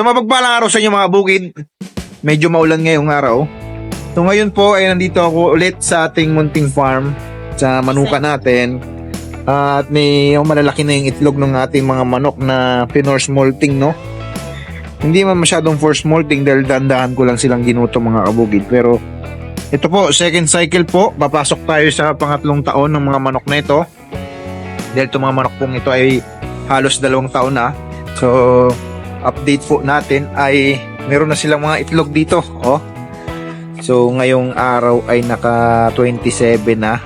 So mapagpalang araw sa inyo mga bukid. Medyo maulan ngayong araw. So ngayon po ay nandito ako ulit sa ating munting farm sa manuka natin. At may yung malalaki na yung itlog ng ating mga manok na pinor molting no. Hindi man masyadong force molting dahil dandahan ko lang silang ginuto mga kabugid. Pero ito po, second cycle po. Papasok tayo sa pangatlong taon ng mga manok na ito. Dahil itong mga manok pong ito ay halos dalawang taon na. So, update po natin ay meron na silang mga itlog dito. Oh. So, ngayong araw ay naka 27 na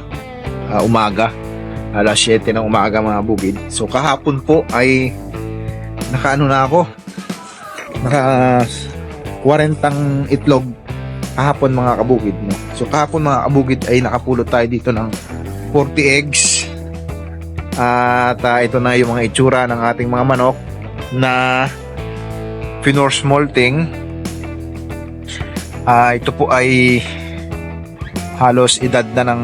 ah, umaga. Alas 7 ng umaga mga bugid. So, kahapon po ay naka ano na ako. Naka 40 itlog kahapon mga kabukid. No? So, kahapon mga kabukid ay nakapulot tayo dito ng 40 eggs. At ah, ito na yung mga itsura ng ating mga manok na finor smolting. Ah, ito po ay halos edad na ng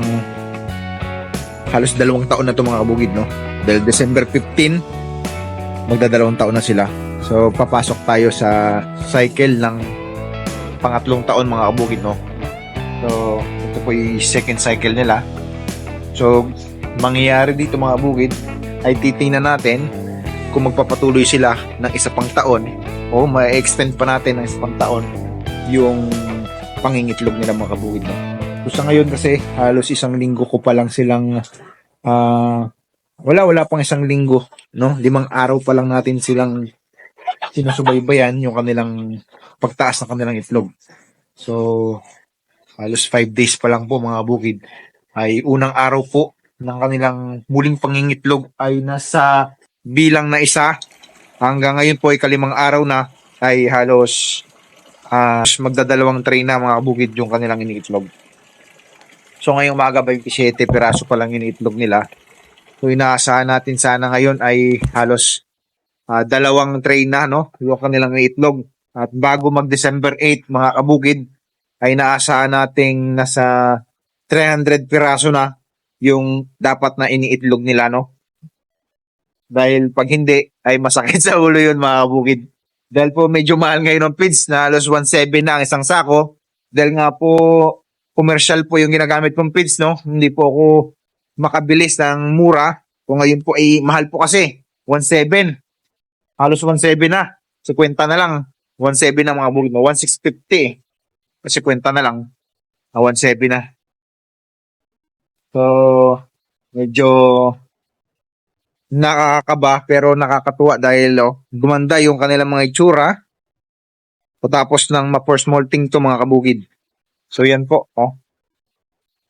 halos dalawang taon na ito mga kabugid no. Dahil December 15 magdadalawang taon na sila. So papasok tayo sa cycle ng pangatlong taon mga kabugid no. So ito po yung second cycle nila. So mangyayari dito mga bukid ay titingnan natin kung magpapatuloy sila ng isa pang taon o ma-extend pa natin ng isa pang taon yung pangingitlog nila mga kabukid. No? So sa ngayon kasi halos isang linggo ko pa lang silang ah, wala wala pang isang linggo no limang araw pa lang natin silang sinusubaybayan yung kanilang pagtaas ng kanilang itlog. So halos 5 days pa lang po mga bukid ay unang araw po ng kanilang muling pangingitlog ay nasa bilang na isa. Hanggang ngayon po ay kalimang araw na ay halos ah, magdadalawang tray na mga bukid yung kanilang iniitlog. So ngayong umaga 27 piraso pa lang iniitlog nila. So inaasahan natin sana ngayon ay halos ah, dalawang tray na no yung kanilang itlog. At bago mag December 8 mga kabukid ay inaasahan nating nasa 300 piraso na yung dapat na iniitlog nila, no? Dahil pag hindi, ay masakit sa ulo yun, mga kabukid. Dahil po medyo mahal ngayon ng feeds na halos 1.7 na ang isang sako. Dahil nga po, commercial po yung ginagamit kong feeds, no? Hindi po ako makabilis ng mura. Kung ngayon po ay mahal po kasi, 1.7. Halos 1.7 na. Sa kwenta na lang. 1.7 na mga kabukid mo. 1.650 eh. Kasi kwenta na lang. Ah, 1.7 na. So, medyo nakakaba pero nakakatuwa dahil oh, gumanda yung kanilang mga itsura. Patapos ng ma-force molting to mga kabukid. So yan po, oh.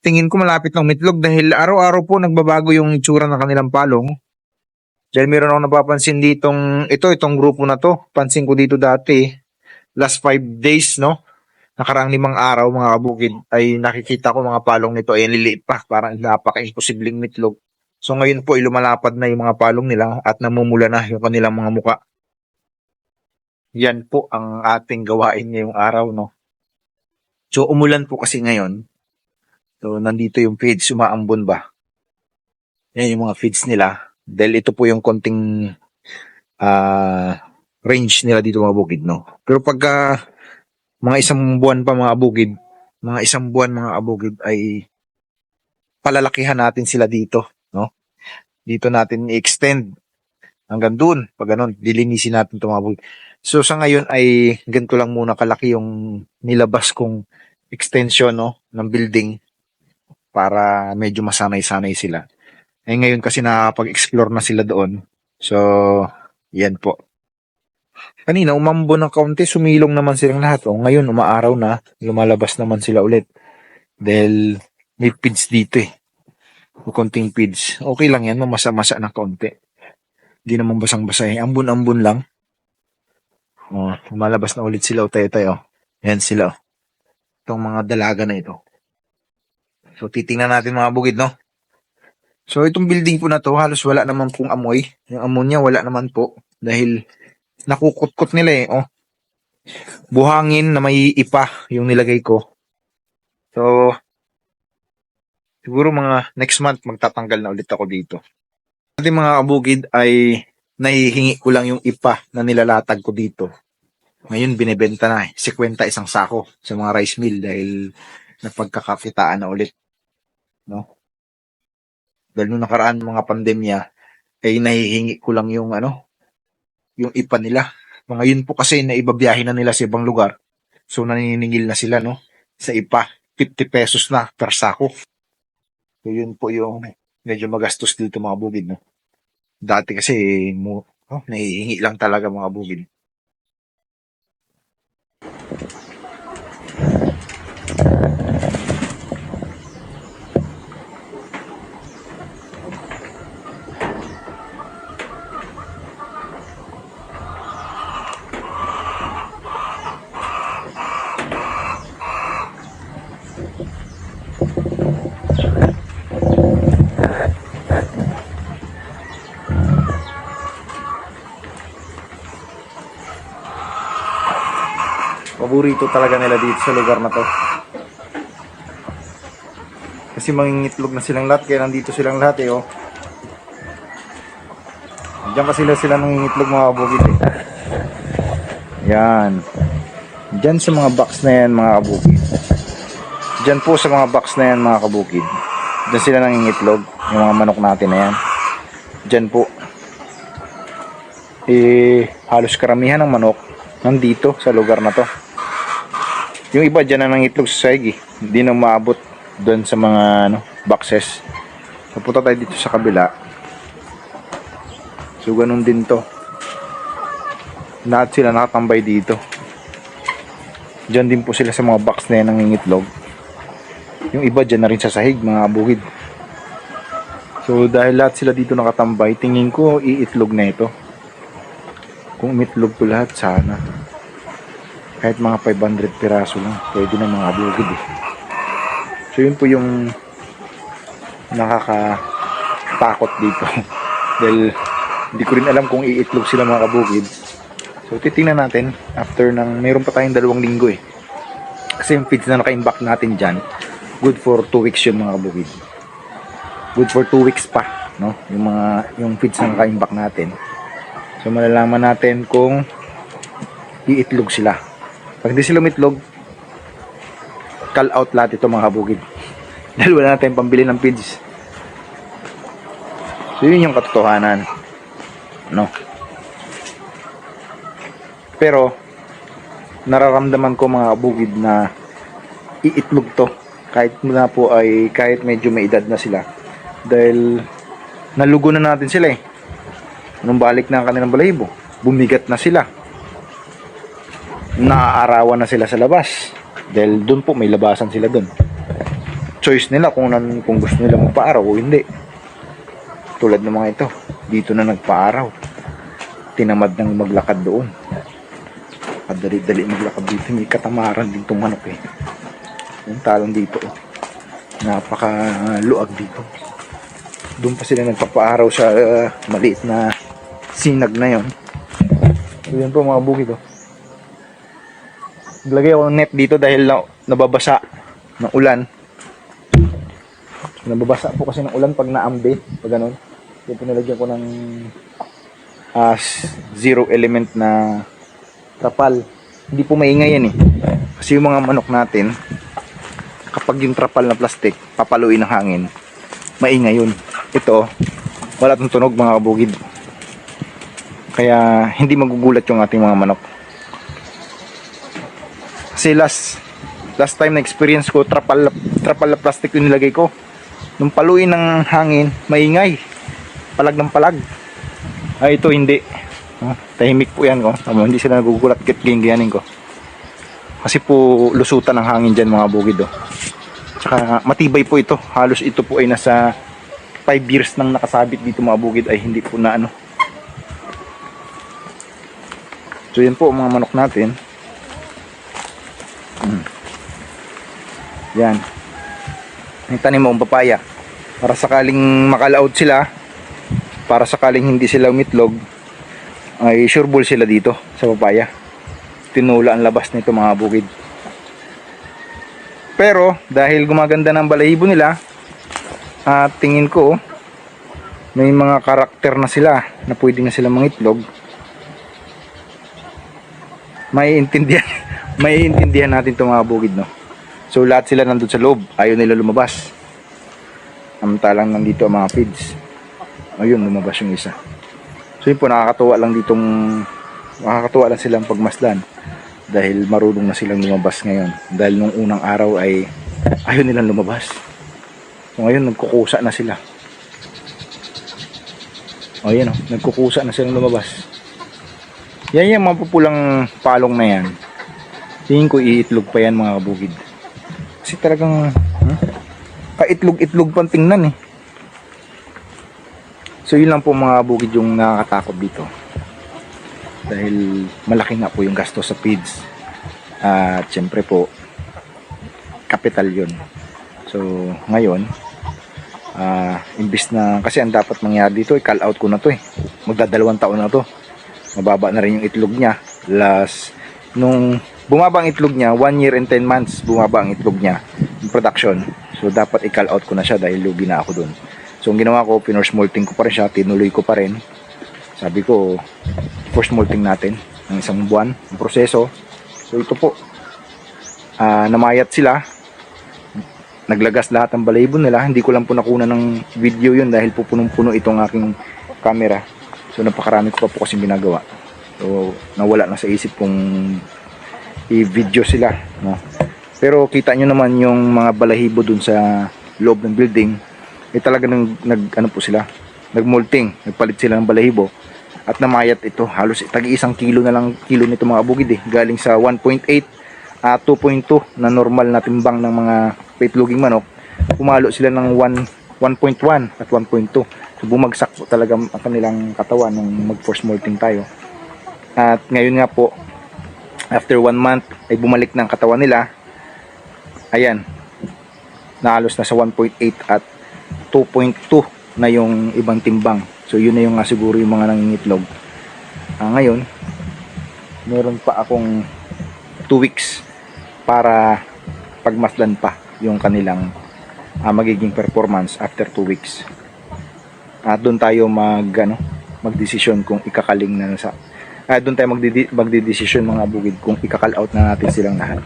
Tingin ko malapit ng mitlog dahil araw-araw po nagbabago yung itsura ng kanilang palong. Dahil meron ako napapansin ditong, ito, itong grupo na to. Pansin ko dito dati, last five days, no? nakaraang limang araw mga kabukid ay nakikita ko mga palong nito ay liliit pa parang napaka-imposibleng mitlog. So ngayon po ay lumalapad na yung mga palong nila at namumula na yung kanilang mga muka. Yan po ang ating gawain ngayong araw no. So umulan po kasi ngayon. So nandito yung feeds umaambon ba. Yan yung mga feeds nila. Dahil ito po yung konting ah, range nila dito mga bukid no. Pero pagka mga isang buwan pa mga abugid, mga isang buwan mga abugid ay palalakihan natin sila dito? Dito natin i-extend hanggang doon. Pag ganun, dilinisin natin itong mga abugid. So sa ngayon ay ganito lang muna kalaki yung nilabas kong extension no ng building para medyo masanay-sanay sila. Eh ngayon kasi nakapag-explore na sila doon. So, yan po. Kanina, umambo ng kaunti, sumilong naman silang lahat. O, ngayon, umaaraw na, lumalabas naman sila ulit. Dahil may feeds dito eh. O konting feeds. Okay lang yan, mamasa-masa na kaunti. Hindi naman basang-basa eh. Ambon-ambon lang. O, lumalabas na ulit sila o tayo-tayo. Yan sila. Itong mga dalaga na ito. So, titingnan natin mga bukid, no? So, itong building po na to, halos wala naman pong amoy. Yung ammonia, wala naman po. Dahil nakukutkot nila eh. Oh. Buhangin na may ipa yung nilagay ko. So, siguro mga next month magtatanggal na ulit ako dito. Ating mga kabukid ay nahihingi ko lang yung ipa na nilalatag ko dito. Ngayon, binibenta na eh. 50 isang sako sa mga rice mill dahil napagkakakitaan na ulit. No? Dahil nung nakaraan mga pandemya, ay nahihingi ko lang yung ano, yung ipa nila. Mga yun po kasi na ibabiyahe na nila sa ibang lugar. So naniningil na sila, no? Sa ipa. 50 pesos na per sako. So yun po yung medyo magastos dito mga bugid, no? Dati kasi, mo, oh, nahihingi lang talaga mga bugid. Paborito talaga nila dito sa lugar na to. Kasi mangingitlog na silang lahat, kaya nandito silang lahat eh, oh. Diyan kasi sila sila nangingitlog mga kabukid eh. Yan. Diyan sa mga box na yan mga kabukid. Diyan po sa mga box na yan mga kabukid. Diyan sila nangingitlog, yung mga manok natin na yan. Diyan po. Eh, halos karamihan ng manok nandito sa lugar na to. Yung iba dyan na nangitlog sa saigi. Hindi na maabot doon sa mga ano, boxes. So, tayo dito sa kabila. So, ganun din to. Lahat sila nakatambay dito. Diyan din po sila sa mga box na yan nangingitlog. Yung iba dyan na rin sa sahig, mga bukid. So, dahil lahat sila dito nakatambay, tingin ko iitlog na ito. Kung umitlog to lahat, sana kahit mga 500 piraso lang pwede na mga bukid eh. so yun po yung nakakatakot dito. Dahil hindi ko rin alam kung iitlog sila mga kabukid. So titingnan natin after ng mayroon pa tayong dalawang linggo eh. Kasi yung feeds na naka-imbak natin dyan good for 2 weeks yun mga kabukid. Good for 2 weeks pa no? Yung mga yung feeds na naka-imbak natin. So malalaman natin kung iitlog sila pag di sila umitlog, call out lahat ito mga kabugid. Dahil wala na tayong pambili ng feeds. So yun yung katotohanan. No? Pero, nararamdaman ko mga kabugid na iitlog to. Kahit na po ay, kahit medyo may edad na sila. Dahil, nalugo na natin sila eh. Nung balik na ang kanilang balahibo, bumigat na sila naaarawan na sila sa labas. Dahil doon po may labasan sila doon choice nila kung nan, kung gusto nila magpaaraw o hindi. Tulad ng mga ito dito na nagpaaraw. Tinamad nang maglakad doon. Kadali-dali maglakad dito. May katamaran din itong manok eh. Yung talong dito oh. napaka luag dito. Doon pa sila nagpapaaraw sa uh, maliit na sinag na yon yun po mga bukid oh Naglagay ako ng net dito dahil na, nababasa ng ulan. Nababasa po kasi ng ulan pag naambi, pag ganun. Kaya pinalagyan ko ng uh, zero element na trapal. Hindi po maingay yan eh. Kasi yung mga manok natin, kapag yung trapal na plastic, papaluin ng hangin, maingay yun. Ito, wala itong tunog mga kabugid. Kaya hindi magugulat yung ating mga manok. Kasi last, last time na experience ko, trapal, trapal plastic yung nilagay ko. Nung paluin ng hangin, maingay. Palag ng palag. Ay, ito hindi. Oh, tahimik po yan ko. Tama, hindi sila nagugulat kit ganyanin ko. Kasi po lusutan ng hangin dyan mga bukid oh. Tsaka matibay po ito. Halos ito po ay nasa 5 years nang nakasabit dito mga bukid ay hindi po na ano. So yan po mga manok natin. Yan. Yung tanim mo papaya. Para sakaling makalaot sila, para sakaling hindi sila umitlog, ay sure ball sila dito sa papaya. Tinula ang labas nito mga bukid. Pero dahil gumaganda ng balahibo nila, at tingin ko may mga karakter na sila na pwede na sila mangitlog. may intindihan, may intindihan natin itong mga bukid, no? So, lahat sila nandun sa loob. Ayaw nila lumabas. Samantalang nandito ang mga feeds. Ayun, lumabas yung isa. So, yun po, nakakatuwa lang ditong, nakakatuwa lang silang pagmasdan. Dahil marunong na silang lumabas ngayon. Dahil nung unang araw ay ayaw nilang lumabas. So, ngayon, nagkukusa na sila. O, yan o, nagkukusa na silang lumabas. Yan yung mga pupulang palong na yan. Tingin ko iitlog pa yan mga kabukid. Kasi talagang hmm, kaitlog-itlog pang tingnan eh. So yun lang po mga kabukid yung nakakatakot dito. Dahil malaki nga po yung gasto sa feeds. At syempre po, capital yun. So ngayon, ah imbis na, kasi ang dapat mangyari dito, i-call out ko na to eh. Magdadalawang taon na to mababa na rin yung itlog niya. Last, nung bumaba ang itlog niya, 1 year and 10 months bumaba ang itlog niya, production. So, dapat i-call out ko na siya dahil lugi na ako dun. So, ang ginawa ko, pinorse molting ko pa rin siya, tinuloy ko pa rin. Sabi ko, force molting natin ng isang buwan, ang proseso. So, ito po, ah namayat sila, naglagas lahat ng balaybon nila. Hindi ko lang po nakuna ng video yun dahil po punong-puno itong aking camera. So napakarami ko pa po kasi ginagawa. So nawala na sa isip kong i-video sila. No? Pero kita nyo naman yung mga balahibo dun sa loob ng building. Eh talaga nang nag, ano po sila, nagmolting, nagpalit sila ng balahibo. At namayat ito, halos tagi isang kilo na lang kilo nito mga bugid eh. Galing sa 1.8 at 2.2 na normal na timbang ng mga paitloging manok. Pumalo sila ng 1 1.1 at 1.2. So bumagsak po talaga ang kanilang katawan nung mag-force molting tayo. At ngayon nga po, after one month, ay bumalik ang katawan nila. Ayan, naalos na sa 1.8 at 2.2 na yung ibang timbang. So yun na yung nga siguro yung mga nangingitlog. Ah, ngayon, meron pa akong 2 weeks para pagmasdan pa yung kanilang ah, magiging performance after 2 weeks. At doon tayo mag ano, magdesisyon kung ikakaling na sa ah, doon tayo magdidi, magdidesisyon mga bukid kung ikakal out na natin silang lahat.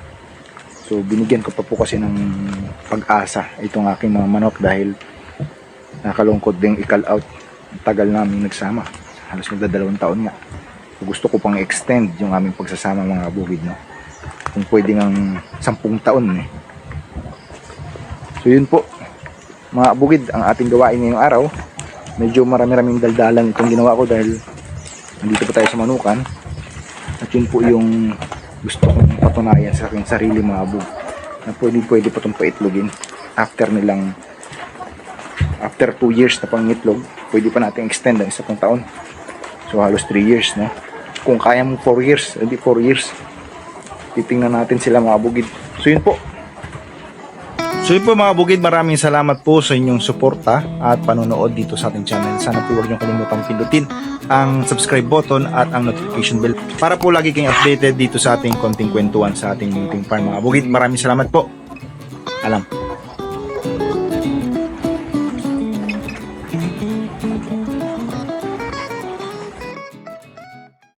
So binigyan ko pa po kasi ng pag-asa itong aking mga manok dahil nakalungkot ding ikal out. Tagal namin nagsama. Halos magdadalawang taon nga. So, gusto ko pang extend yung aming pagsasama mga bukid no. Kung pwede ng 10 taon eh. So yun po mga bukid ang ating gawain ngayong araw medyo marami-raming daldalan itong ginawa ko dahil nandito pa tayo sa manukan. At yun po yung gusto kong patunayan sa aking sarili mga bug na pwede pwede pa itong paitlogin after nilang after 2 years na pangitlog pwede pa natin extend ang isa pang taon. So halos 3 years no? Kung kaya mo 4 years hindi 4 years. Titingnan natin sila mga bugid. So yun po So yun po mga bukid, maraming salamat po sa inyong suporta at panonood dito sa ating channel. Sana po huwag niyong kalimutang pindutin ang subscribe button at ang notification bell para po lagi kayong updated dito sa ating konting kwentuhan sa ating meeting farm mga bukid. Maraming salamat po. Alam.